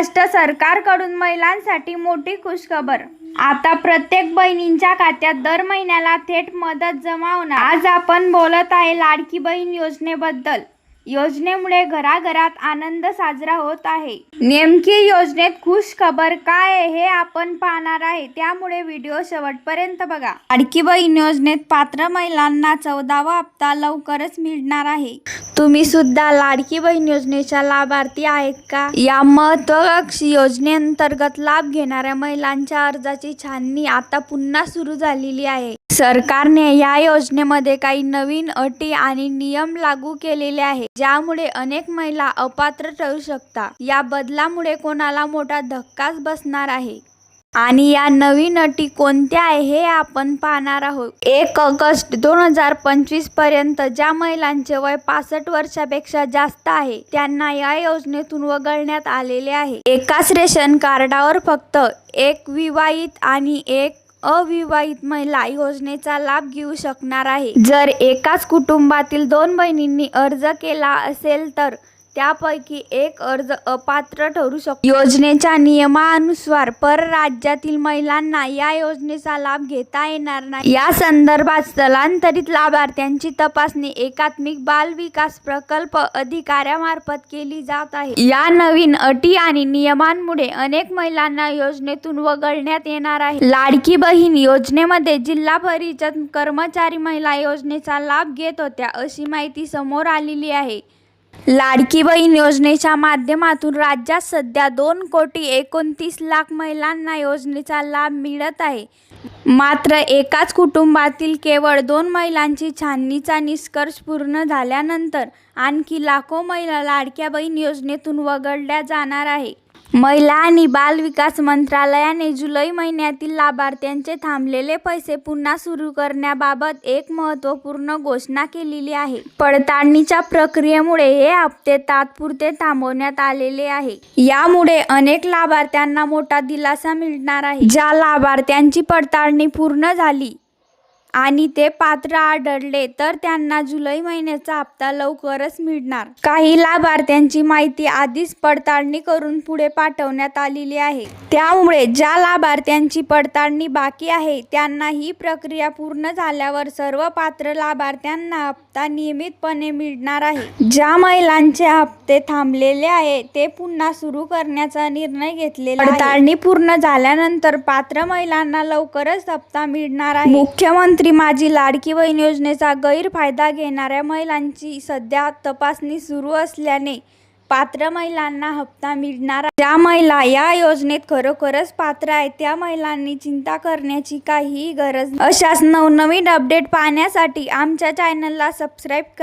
महाराष्ट्र सरकारकडून महिलांसाठी मोठी खुशखबर. आता प्रत्येक बहिणींच्या खात्यात दर महिन्याला थेट मदत जमा होणार. आज आपण बोलत आहे लाडकी बहीण योजनेबद्दल. योजनेमुळे घराघरात आनंद साजरा होत आहे. नेमकी योजनेत खुश खबर काय आहे हे आपण पाहणार आहे. त्यामुळे व्हिडिओ शेवटपर्यंत बघा. लाडकी बहीण योजनेत पात्र महिलांना चौदावा हप्ता लवकरच मिळणार आहे. तुम्ही सुद्धा लाडकी बहीण योजनेच्या लाभार्थी आहेत का? या महत्वाकांक्षी योजनेअंतर्गत लाभ घेणाऱ्या महिलांच्या अर्जाची छाननी आता पुन्हा सुरू झालेली आहे. सरकारने या योजनेमध्ये काही नवीन अटी आणि नियम लागू केलेले आहे ज्यामुळे अनेक महिला अपात्र ठरू शकतात. या बदलामुळे कोणाला मोठा धक्काच बसणार आहे. आणि या नवीन अटी कोणत्या आहे हे आपण पाहणार आहोत. एक ऑगस्ट दोन हजार पंचवीसपर्यंत ज्या महिलांचे वय पासष्ट वर्षापेक्षा जास्त आहे त्यांना या योजनेतून वगळण्यात आलेले आहे. एकाच रेशन कार्डावर फक्त एक विवाहित आणि एक अविवाहित महिला योजनेचा लाभ घेऊ शकणार आहे. जर एकाच कुटुंबातील दोन बहिणींनी अर्ज केला असेल तर त्यापैकी एक अर्ज अपात्र ठरू शकतो. योजनेच्या नियमानुसार परराज्यातील महिलांना या योजनेचा लाभ घेता येणार नाही. या संदर्भात स्थलांतरित लाभार्थ्यांची तपासणी एकात्मिक बाल विकास प्रकल्प अधिकाऱ्यामार्फत केली जात आहे. या नवीन अटी आणि नियमांमुळे अनेक महिलांना योजनेतून वगळण्यात येणार आहे. लाडकी बहीण योजनेमध्ये जिल्हा परिषद कर्मचारी महिला योजनेचा लाभ घेत होत्या अशी माहिती समोर आलेली आहे. लाडकी बहीण योजनेच्या माध्यमातून राज्यात सध्या दोन कोटी एकोणतीस लाख महिलांना योजनेचा लाभ मिळत आहे. मात्र एकाच कुटुंबातील केवळ दोन महिलांची छाननीचा निष्कर्ष पूर्ण झाल्यानंतर आणखी लाखो महिला लाडक्या बहीण योजनेतून वगळल्या जाणार आहे. महिला आणि बाल विकास मंत्रालयाने जुलै महिन्यातील लाभार्थ्यांचे थांबलेले पैसे पुन्हा सुरू करण्याबाबत एक महत्त्वपूर्ण घोषणा केलेली आहे. पडताळणीच्या प्रक्रियेमुळे हे हप्ते तात्पुरते थांबवण्यात आलेले आहे. यामुळे अनेक लाभार्थ्यांना मोठा दिलासा मिळणार आहे. ज्या लाभार्थ्यांची पडताळणी पूर्ण झाली आणि ते पात्र आढळले तर त्यांना जुलै महिन्याचा हप्ता लवकरच मिळणार. काही लाभार्थ्यांची माहिती आधीच पडताळणी करून पुढे पाठवण्यात आलेली आहे. त्यामुळे ज्या लाभार्थ्यांची पडताळणी बाकी आहे त्यांना ही प्रक्रिया पूर्ण झाल्यावर सर्व पात्र लाभार्थ्यांना हप्ता नियमितपणे मिळणार आहे. ज्या महिलांचे हप्ते थांबलेले आहे ते पुन्हा सुरू करण्याचा निर्णय घेतलेला पडताळणी पूर्ण झाल्यानंतर पात्र महिलांना लवकरच हप्ता मिळणार आहे. मुख्यमंत्री माझी लाडकी बहीण योजनेचा गैरफायदा घेणाऱ्या महिलांची सध्या तपासणी सुरू असल्याने पात्र महिलांना हप्ता मिळणार ज्या महिला या योजनेत खरोखरच पात्र आहेत त्या महिलांनी चिंता करण्याची काहीही गरज अशाच नवनवीन अपडेट पाहण्यासाठी आमच्या चॅनलला सबस्क्राईब